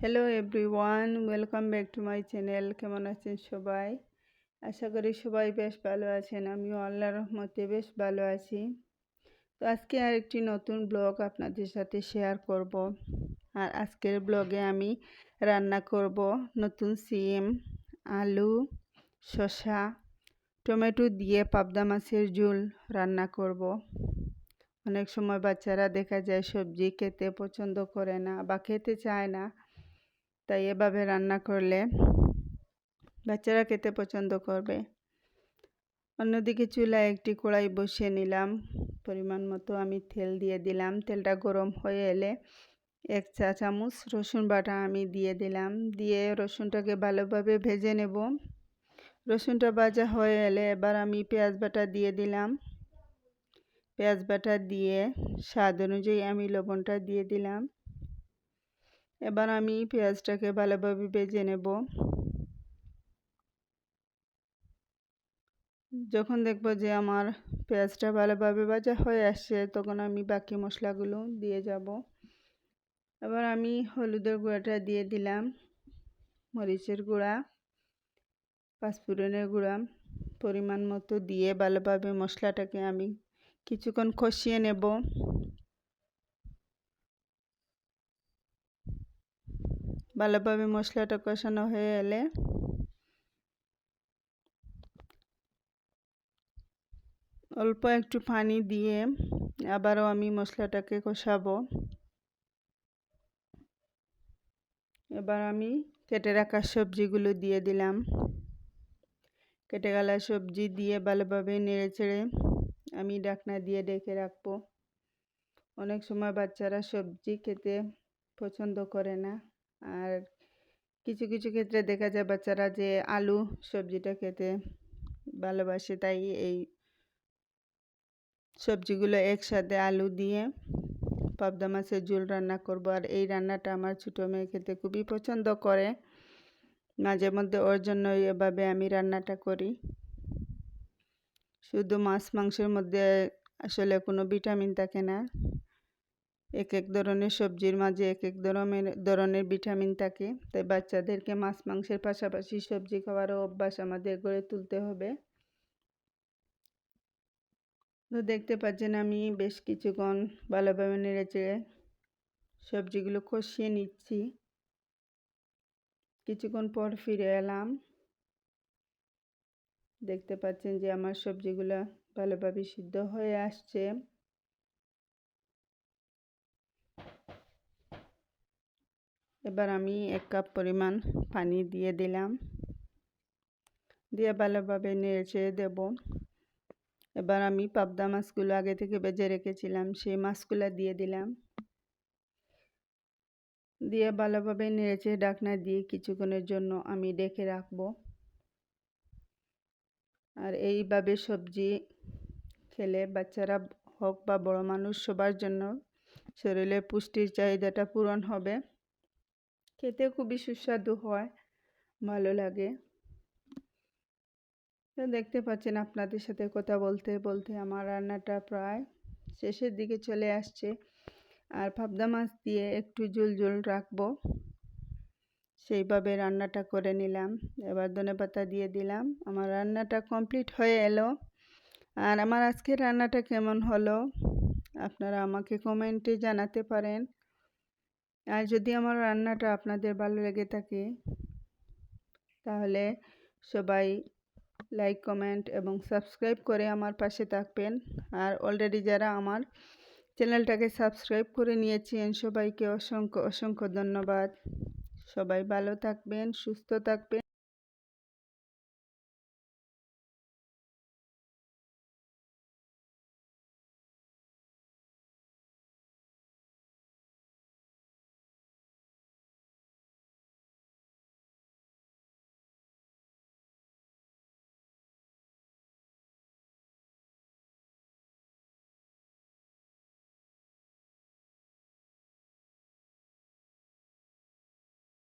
Hello everyone welcome back to my channel কেমন আছেন সবাই? আশা করি সবাই বেশ ভালো আছেন। আমিও আল্লাহর রহমতে বেশ ভালো আছি। তো আজকে আর একটি নতুন ব্লগ আপনাদের সাথে শেয়ার করব। আর আজকের ব্লগে আমি রান্না করব নতুন সিম, আলু, শসা, টমেটো দিয়ে পাবদা মাছের ঝোল রান্না করব। অনেক সময় বাচ্চারা দেখা যায় সবজি খেতে পছন্দ করে না বা খেতে চায় না। তাই এভাবে রান্না করলে বাচ্চারা খেতে পছন্দ করবে। অন্যদিকে চুলায় একটি কড়াই বসিয়ে নিলাম। পরিমাণ মতো আমি তেল দিয়ে দিলাম। তেলটা গরম হয়ে এলে এক চা চামচ রসুন বাটা আমি দিয়ে দিলাম। দিয়ে রসুনটাকে ভালোভাবে ভেজে নেব। রসুনটা ভাজা হয়ে এলে এবার আমি পেঁয়াজ বাটা দিয়ে দিলাম। পেঁয়াজ বাটা দিয়ে স্বাদ অনুযায়ী আমি লবণটা দিয়ে দিলাম। এবার আমি পেঁয়াজটাকে ভালোভাবে ভেজে নেব। যখন দেখব যে আমার পেঁয়াজটা ভালোভাবে ভাজা হয়ে আসছে, তখন আমি বাকি মশলাগুলো দিয়ে যাব। এবার আমি হলুদের গুঁড়াটা দিয়ে দিলাম, মরিচের গুঁড়া, পাঁচফোড়নের গুঁড়া পরিমাণ মতো দিয়ে ভালোভাবে মশলাটাকে আমি কিছুক্ষণ কষিয়ে নেব। ভালোভাবে মশলাটা কষানো হয়ে এলে অল্প একটু পানি দিয়ে আবারও আমি মশলাটাকে কষাবো। এবার আমি কেটে রাখা সবজিগুলো দিয়ে দিলাম। কেটে গেলা সবজি দিয়ে ভালোভাবে নেড়ে চেড়ে আমি ডাকনা দিয়ে ডেকে রাখব। অনেক সময় বাচ্চারা সবজি খেতে পছন্দ করে না। আর কিছু কিছু ক্ষেত্রে দেখা যায় বাচ্চারা যে আলু সবজিটা খেতে ভালোবাসে, তাই এই সবজিগুলো একসাথে আলু দিয়ে পাবদা মাছের ঝোল রান্না করব। আর এই রান্নাটা আমার ছোটো মেয়ে খেতে খুবই পছন্দ করে। মাঝে মধ্যে ওর জন্য এভাবে আমি রান্নাটা করি। শুধু মাছ, মাংসের মধ্যে আসলে কোনো ভিটামিন থাকে না। এক এক ধরনের সবজির মাঝে এক এক ধরনের ধরনের ভিটামিন থাকে। তাই বাচ্চাদেরকে মাছ, মাংসের পাশাপাশি সবজি খাওয়ারও অভ্যাস আমাদের গড়ে তুলতে হবে। তো দেখতে পাচ্ছেন আমি বেশ কিছুক্ষণ ভালোভাবে নেড়ে চেড়ে সবজিগুলো কষিয়ে নিচ্ছি। কিছুক্ষণ পর ফিরে এলাম। দেখতে পাচ্ছেন যে আমার সবজিগুলো ভালোভাবে সিদ্ধ হয়ে আসছে। এবার আমি এক কাপ পরিমাণ পানি দিয়ে দিলাম। দিয়ে ভালোভাবে নেড়ে দেব। এবার আমি পাবদা মাছগুলো আগে থেকে বেজে রেখেছিলাম, সেই মাছগুলো দিয়ে দিলাম। দিয়ে ভালোভাবে নেড়েছে ডাকনা দিয়ে কিছুক্ষণের জন্য আমি ডেকে রাখব। আর এইভাবে সবজি খেলে বাচ্চারা হোক বা বড় মানুষ, সবার জন্য শরীরের পুষ্টির চাহিদাটা পূরণ হবে। খেতে খুবই সুস্বাদু হয়, ভালো লাগে। তো দেখতে পাচ্ছেন আপনাদের সাথে কথা বলতে বলতে আমার রান্নাটা প্রায় শেষের দিকে চলে আসছে। আর পাবদা মাছ দিয়ে একটু জল জল রাখব। সেইভাবে রান্নাটা করে নিলাম। এবার ধনে পাতা দিয়ে দিলাম। আমার রান্নাটা কমপ্লিট হয়ে এলো। আর আমার আজকের রান্নাটা কেমন হলো, আপনারা আমাকে কমেন্টে জানাতে পারেন। আর যদি আমার রান্নাটা আপনাদের ভালো লেগে থাকে, তাহলে সবাই লাইক, কমেন্ট এবং সাবস্ক্রাইব করে আমার পাশে থাকবেন। আর অলরেডি যারা আমার চ্যানেলটাকে সাবস্ক্রাইব করে নিয়েছেন, সবাইকে অসংখ্য অসংখ্য ধন্যবাদ। সবাই ভালো থাকবেন, সুস্থ থাকবেন।